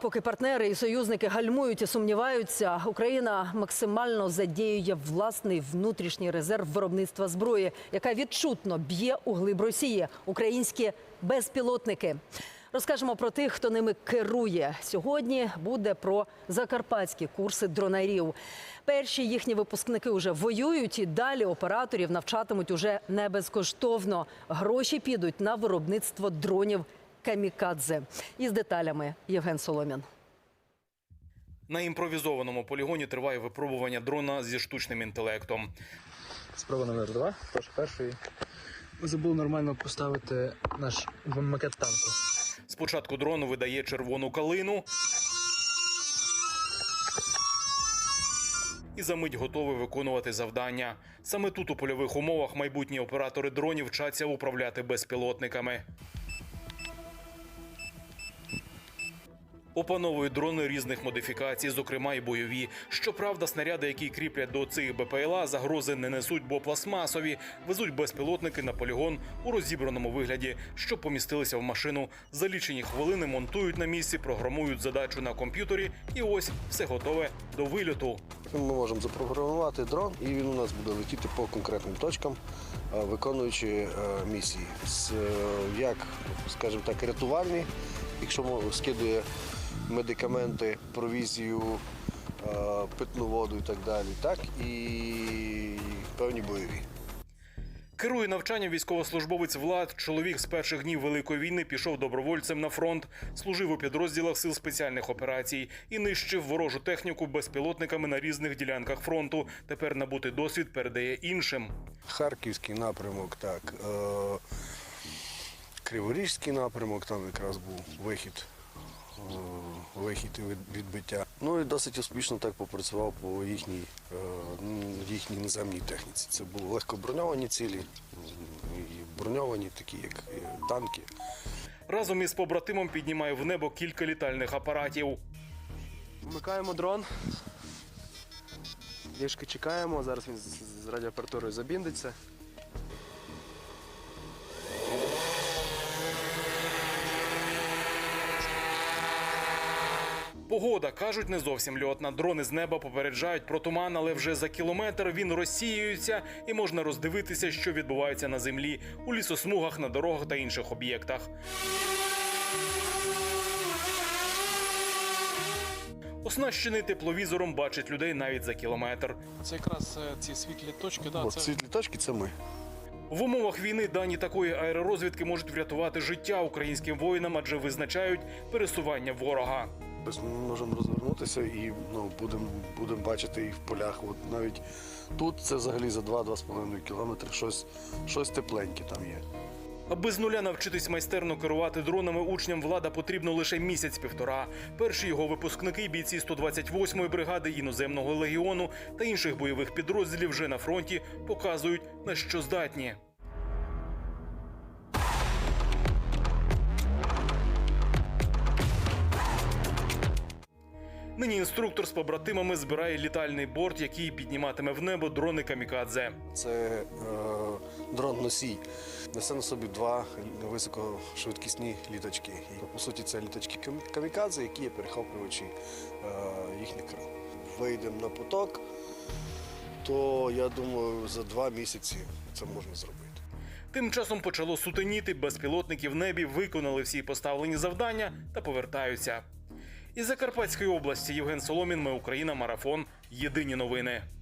поки партнери і союзники гальмують і сумніваються, Україна максимально задіює власний внутрішній резерв виробництва зброї, яка відчутно б'є у глиб Росії. Українські безпілотники. Розкажемо про тих, хто ними керує. Сьогодні буде про закарпатські курси дронарів. Перші їхні випускники вже воюють і далі операторів навчатимуть уже не безкоштовно. Гроші підуть на виробництво дронів камікадзе. Із деталями Євген Соломін. На імпровізованому полігоні триває випробування дрона зі штучним інтелектом. Спроба номер два. Першої. Ми забули нормально поставити наш макет танку. Спочатку дрон видає червону калину. І за мить готовий виконувати завдання. Саме тут у польових умовах майбутні оператори дронів вчаться управляти безпілотниками. Опановують дрони різних модифікацій, зокрема й бойові. Щоправда, снаряди, які кріплять до цих БПЛА, загрози не несуть, бо пластмасові везуть безпілотники на полігон у розібраному вигляді, що помістилися в машину. За лічені хвилини монтують на місці, програмують задачу на комп'ютері, і ось все готове до вильоту. Ми можемо запрограмувати дрон, і він у нас буде летіти по конкретним точкам, е, виконуючи е, місії. Е, Як, скажімо так, рятувальні, якщо скидує медикаменти, провізію, е, питну воду і так далі, так і певні бойові. Керує навчанням військовослужбовець Влад. Чоловік з перших днів Великої війни пішов добровольцем на фронт, служив у підрозділах сил спеціальних операцій і нищив ворожу техніку безпілотниками на різних ділянках фронту. Тепер набутий досвід передає іншим. Харківський напрямок, так. Е, Криворізький напрямок, там якраз був вихід. Вихід і відбиття. Ну і досить успішно так попрацював по їхній, е, їхній наземній техніці. Це були легко броньовані цілі, і броньовані, такі як е, танки. Разом із побратимом піднімає в небо кілька літальних апаратів. Вмикаємо дрон. Трішки чекаємо. Зараз він з- з радіоапаратурою забіндиться. Погода кажуть, не зовсім льотна. Дрони з неба попереджають про туман, але вже за кілометр він розсіюється і можна роздивитися, що відбувається на землі у лісосмугах, на дорогах та інших об'єктах. Оснащений тепловізором бачить людей навіть за кілометр. Це якраз е, ці світлі точки, да, От це світлі точки це ми. В умовах війни дані такої аеророзвідки можуть врятувати життя українським воїнам, адже визначають пересування ворога. Ми можемо розвернутися і ну, будемо будем бачити і в полях. От навіть тут це взагалі за 2-2,5 кілометри щось, щось тепленьке там є. Аби з нуля навчитись майстерно керувати дронами учням влада потрібно лише місяць-півтора. Перші його випускники, бійці 128-ї бригади іноземного легіону та інших бойових підрозділів вже на фронті показують на що здатні. Нині інструктор з побратимами збирає літальний борт, який підніматиме в небо дрони камікадзе. Це е, дрон-носій. Несе на собі два високошвидкісні літачки. І, по суті, це літачки камікадзе, які є перехоплювачі е, їхніх крил. Вийдемо на поток, то я думаю, за два місяці це можна зробити. Тим часом почало сутеніти, безпілотники в небі виконали всі поставлені завдання та повертаються. Із Закарпатської області Євген Соломін. Ми Україна. Марафон. Єдині новини.